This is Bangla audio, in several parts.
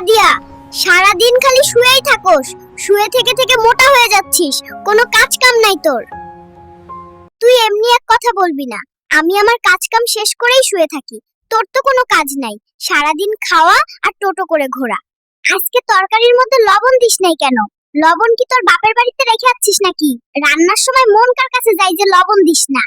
সাদিয়া সারাদিন খালি শুয়েই থাকোস। শুয়ে থেকে থেকে মোটা হয়ে যাচ্ছিস। কোনো কাজ কাম নাই তোর। তুই এমনি এক কথা বলবি না। আমি আমার কাজ কাম শেষ করেই শুয়ে থাকি। তোর তো কোনো কাজ নাই। সারাদিন খাওয়া আর টোটো করে ঘোরা। আজকে তরকারির মধ্যে লবণ দিস নাই কেন? লবণ কি তোর বাপের বাড়িতে রেখে আসছিস নাকি? রান্নার সময় মন কার কাছে যাই যে লবণ দিস না?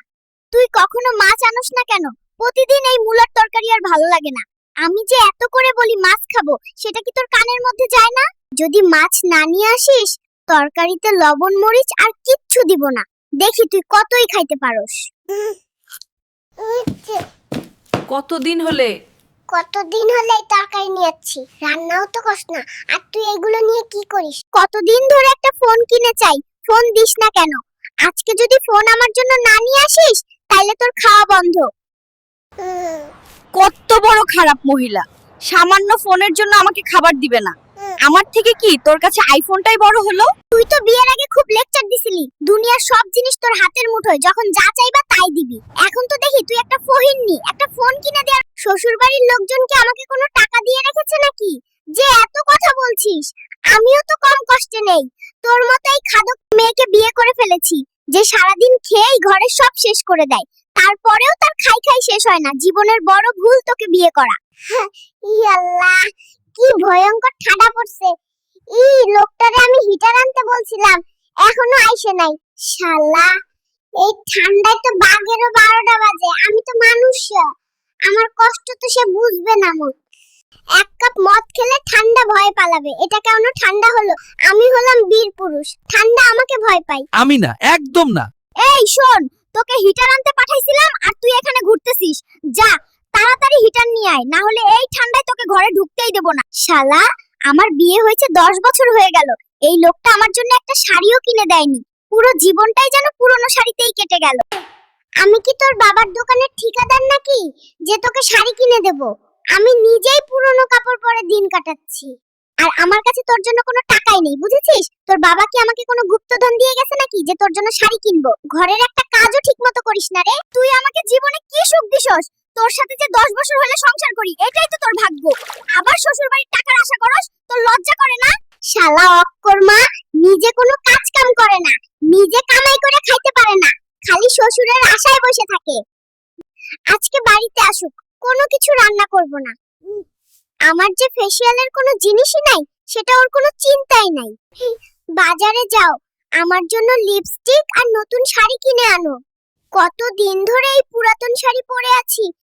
তুই কখনো মাছ আনস না কেন? প্রতিদিন এই মুলার তরকারি আর ভালো লাগে না। আমি যে এত করে বলি মাছ খাব সেটা কি তোর কানের মধ্যে যায় না? যদি মাছ না নিয়ে আসিস তরকারিতে লবণ মরিচ আর কিচ্ছু দিব না। দেখি তুই কতই খাইতে পারোস। কতদিন হলে? কতদিন হলে এই তরকারি নিয়ে যাচ্ছি রান্নাও তো কষ্ট না। আর তুই এগুলো নিয়ে কি করিস? কতদিন ধরে একটা ফোন কিনে চাই ফোন দিস না কেন? আজকে যদি ফোন আমার জন্য না নিয়ে আসিস তাইলে তোর খাওয়া বন্ধ। কত বড় খারাপ মহিলা। সামান্য ফোনের জন্য আমাকে খাবার দিবে না। আমার থেকে কি তোর কাছে আইফোনটাই বড় হলো? তুই তো বিয়ের আগে খুব লেকচার দিছিলি। দুনিয়ার সব জিনিস তোর হাতের মুঠোয়। যখন যা চাইবা তাই দিবি। এখন তো দেখি তুই একটা ফহিননি একটা ফোন কিনে দেয়ার শ্বশুর বাড়ির লোকজন কি আমাকে কোনো টাকা দিয়ে রেখেছে নাকি? যে এত কথা বলছিস আমিও তো কম কষ্টে নেই। তোর মতো এই খাদক মেয়েকে বিয়ে করে ফেলেছি। যে সারাদিন খেয়েই ঘরের সব শেষ করে দেয়। তারপরেও তার খাই খাই শেষ হয় না। জীবনের বড় ভুল তোকে বিয়ে করা। কি ভয়ঙ্কর ঠাডা পড়ছে। লোকটারে আমি হিটার আনতে বলছিলাম এখনও আইসে নাই। শালা এই ঠান্ডায় তো বাঘেরও বারোটা বাজে আমি তো মানুষ। আমার কষ্ট তো সে বুঝবে না মো এক কাপ মদ খেলে ঠান্ডা ভয় পালাবে। এটা কেন ঠান্ডা হলো? আমি হলাম বীর পুরুষ। ঠান্ডা আমাকে ভয় পাই আমি না একদম না। এই শোন তোকে হিটার আনতে পাঠাইছিলাম আর তুই এখানে ঘুরতেছিস। যা, তাড়াতাড়ি হিটার নিয়ে আয় না হলে এই ঠান্ডায় তোকে ঘরে ঢুকতেই দেবো না। শালা, আমার বিয়ে হয়েছে দশ বছর হয়ে গেল। এই লোকটা আমার জন্য একটা শাড়িও কিনে দেয়নি। পুরো জীবনটাই যেন পুরনো শাড়িতেই কেটে গেল। আমি কি তোর বাবার দোকানের ঠিকাদার নাকি? যে তোকে শাড়ি কিনে দেব। আমি নিজেই পুরনো কাপড় পরে দিন কাটাচ্ছি। আর আমার কাছে তোর জন্য কোনো টাকাই নেই, বুঝেছিস? তোর বাবা কি আমাকে কোনো গুপ্তধন দিয়ে গেছে নাকি যে তোর জন্য শাড়ি কিনবো? ঘরের একটা কাজও ঠিকমতো করিস না রে। তুই আমাকে জীবনে কি সুখ দিছস তোর সাথে যে দশ বছর হলে সংসার করি, এটাই তো তোর ভাগ্য। আবার শ্বশুর বাড়ির টাকার আশা করস? তোর লজ্জা করে না? শালা অকর্মা নিজে কোনো কাজ কাম করে না, নিজে কামাই করে খাইতে পারে না, খালি শ্বশুরের আশায় বসে থাকে। আজকে বাড়িতে আসুক, কোনো কিছু রান্না করব না। আমার যে ফেসিয়ালের কোনো জিনিসই নাই, সেটা ওর কোনো চিন্তাই নাই। বাজারে যাও, আমার জন্য লিপস্টিক আর নতুন শাড়ি কিনে আনো। কত দিন ধরে এই পুরাতন শাড়ি পরে আছি